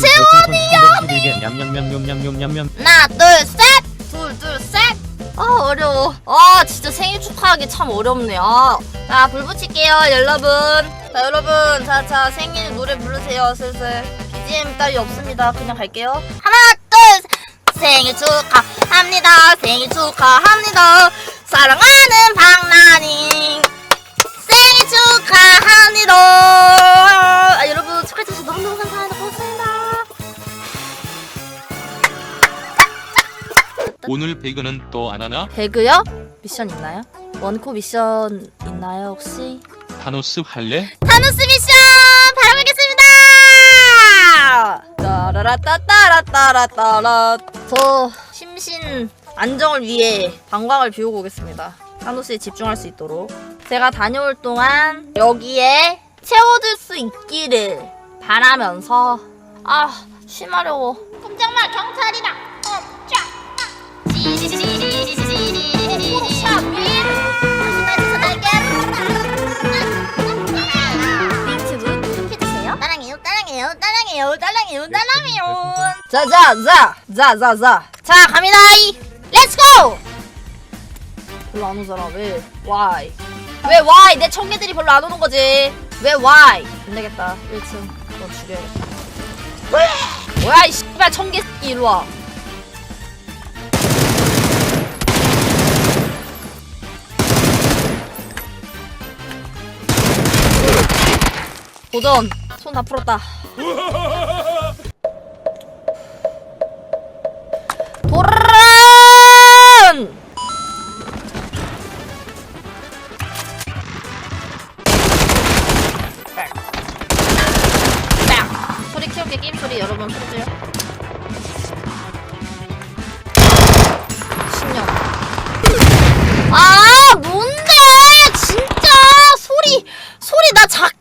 재원이 냠냠냠냠냠냠냠 하나 둘 셋 둘 둘 셋 아 어려워 아 진짜 생일 축하하기 참 어렵네 아 자불 붙일게요 여러분 자 여러분 자자 생일 노래 부르세요 슬슬 BGM 따위 없습니다 그냥 갈게요 하나 둘 생일 축하합니다 생일 축하합니다 사랑하는 박나니 생일 축하합니다 오늘 배그는 또 안 하나? 배그요? 미션 있나요? 원코 미션 있나요 혹시? 타노스 할래? 타노스 미션 바로 가겠습니다. 따라라따따라따라따라 저 심신 안정을 위해 방광을 비우고 오겠습니다. 타노스에 집중할 수 있도록 제가 다녀올 동안 여기에 채워줄 수 있기를 바라면서 아 쉬마려워. 꼼짝마 경찰이다. 따랑해요. 자, 갑니다. 렛츠 고! 별로 안 오잖아. 왜? Why? 왜 why? 내 청개들이 별로 안 오는 거지. 왜 why? 안 되겠다. 1층. 너 죽여야겠다. 뭐야, 이 씨발 청개 일로 와. 도전. 손 다 풀었다. 도란! 딱 소리 키울게 게임 소리. 여러분 소리 신년 아 뭔데? 진짜! 소리 소리 나 작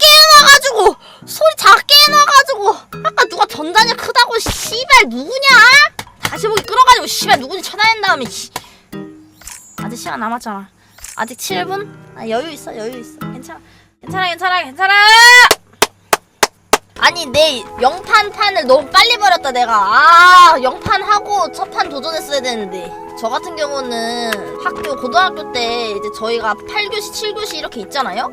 씨발 누구냐? 다시 보기 끌어가지고 씨발 누군지 쳐다낸 다음에 씨. 아직 시간 남았잖아. 아직 7분? 아 여유 있어 여유 있어. 괜찮아. 괜찮아 괜찮아 괜찮아! 아니 내 영판 판을 너무 빨리 버렸다 내가. 아 영판 하고 첫 판 도전했어야 되는데. 저 같은 경우는 학교 고등학교 때 이제 저희가 8교시 7교시 이렇게 있잖아요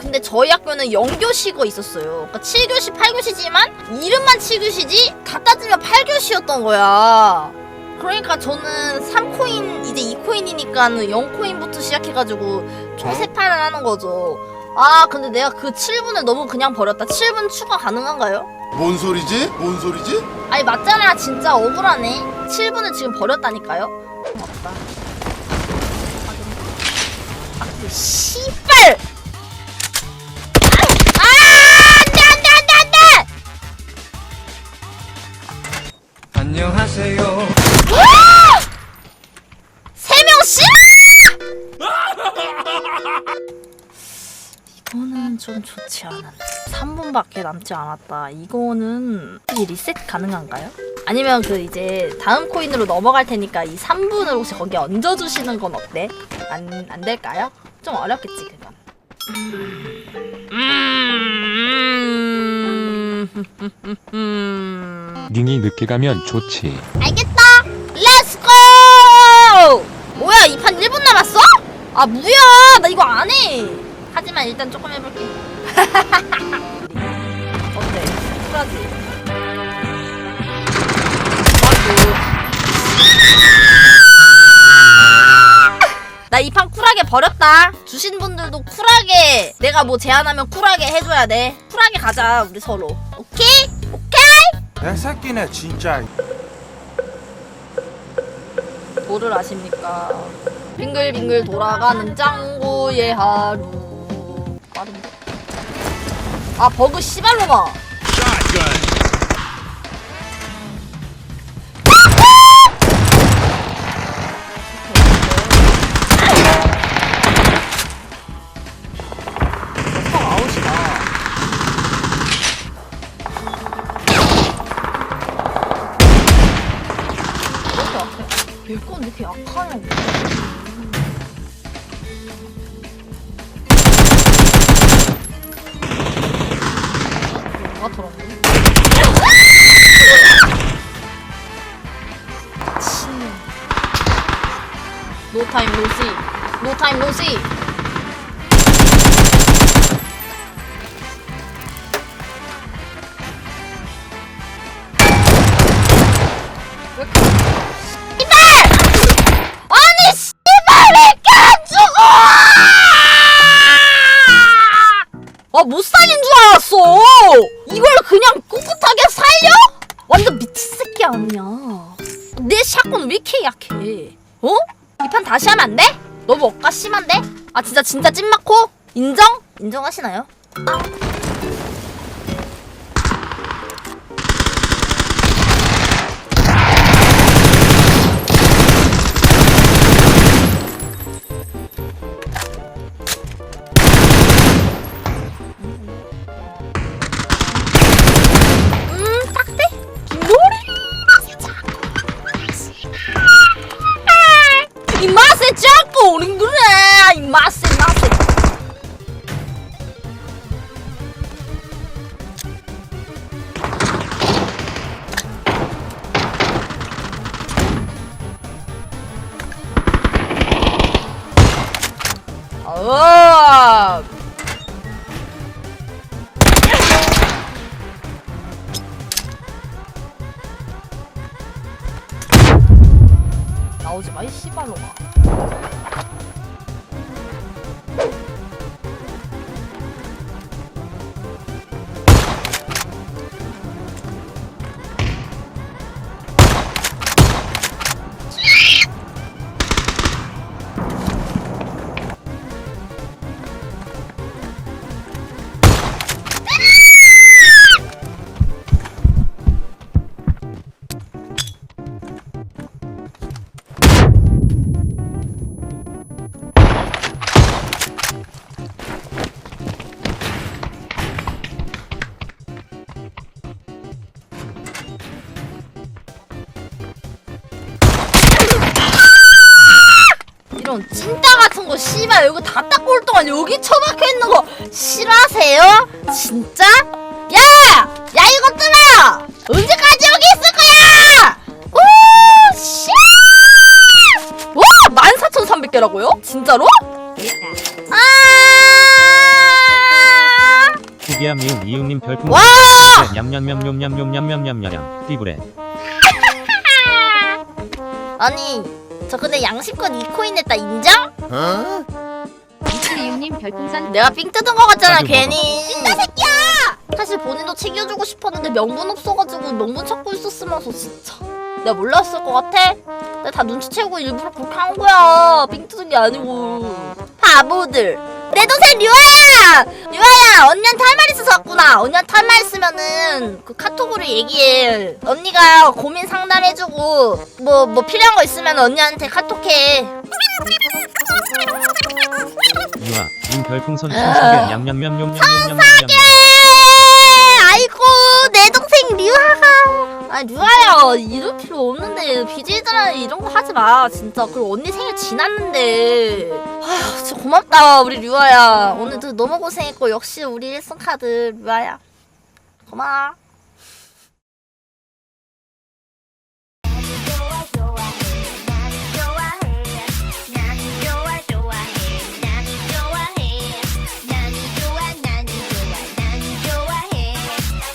근데 저희 학교는 0교시가 있었어요. 그러니까 7교시 8교시지만 이름만 7교시지 다 따지면 8교시였던 거야. 그러니까 저는 3코인 이제 2코인이니까 0코인부터 시작해가지고 총 3판을 하는 거죠. 아 근데 내가 그 7분을 너무 그냥 버렸다. 7분 추가 가능한가요? 뭔 소리지? 뭔 소리지? 아니 맞잖아. 진짜 억울하네. 7분을 지금 버렸다니까요. 없다. 아 근데 씨발 안녕하세요. 세 명씩 이거는 좀 좋지 않았네 3분밖에 남지 않았다 이거는 이 리셋 가능한가요? 아니면 그 이제 다음 코인으로 넘어갈 테니까 이 3분을 혹시 거기 얹어주시는 건 어때? 안, 안 될까요? 좀 어렵겠지 그건 음... 닝이 늦게 가면 좋지. 알겠다. 렛츠 고! 뭐야, 이 판 1분 남았어? 아, 뭐야. 나 이거 안 해. 하지만 일단 조금 해볼게. 어때? 쿨하지? 나 이 판 쿨하게 버렸다. 주신 분들도 쿨하게 내가 뭐 제안하면 쿨하게 해줘야 돼. 쿨하게 가자, 우리 서로. 오케이? 오케이? 개새끼네 진짜. 뭐를 아십니까? 빙글빙글 돌아가는 짱구의 하루. 빠른데? 아 버그 씨발로마. 내건 이렇게 약하냐고. 뭐가 들었네. 미친. 노타임 노시. 노타임 노시. 너무 억까 심한데? 아 진짜 진짜 찐맞고? 인정? 인정하시나요? 아. 나오지 마, 이 씨발로가. 이런 찐따 같은 거 씨발 여기 다 닦고 올 동안 여기 처박혀 있는 거 싫어하세요? 진짜? 야! 야 이것들아! 언제까지 여기 있을 거야! 오 씨! 와! 14,300개라고요? 진짜로? 아! 후기야 미운 이웃님 별풍 와! 냠냠냠냠냠냠냠냠냠냠 띠부레 아니 저 근데 양심껏 2코인 냈다 인정? 어? 이웃님 별풍선 내가 삥 뜯은 거 같잖아 괜히 찐따 새끼야 사실 본인도 챙겨주고 싶었는데 명분 없어가지고 명분 찾고 있었으면서 진짜 내가 몰랐을 것 같아? 내가 다 눈치채고 일부러 그렇게 한 거야 삥 뜯은 게 아니고 바보들 내 동생 류아야! 류아야 언니한테 할 말 있어서 왔구나. 언니한테 할 말 있으면은 그 카톡으로 얘기해. 언니가 고민 상담해주고 뭐뭐 필요한 거 있으면 언니한테 카톡해. 유아 님 별풍선 냠냠냠냠냠냠냠냠 아이고 내 동생 류하가. 아 류하야 이럴 필요 없는데. BJ들한테 이런 거 하지 마. 진짜. 그리고 언니 생일 지났는데 아휴 진짜 고맙다 우리 류하야. 오늘도 너무 고생했고 역시 우리 일승 카드 류하야. 고마워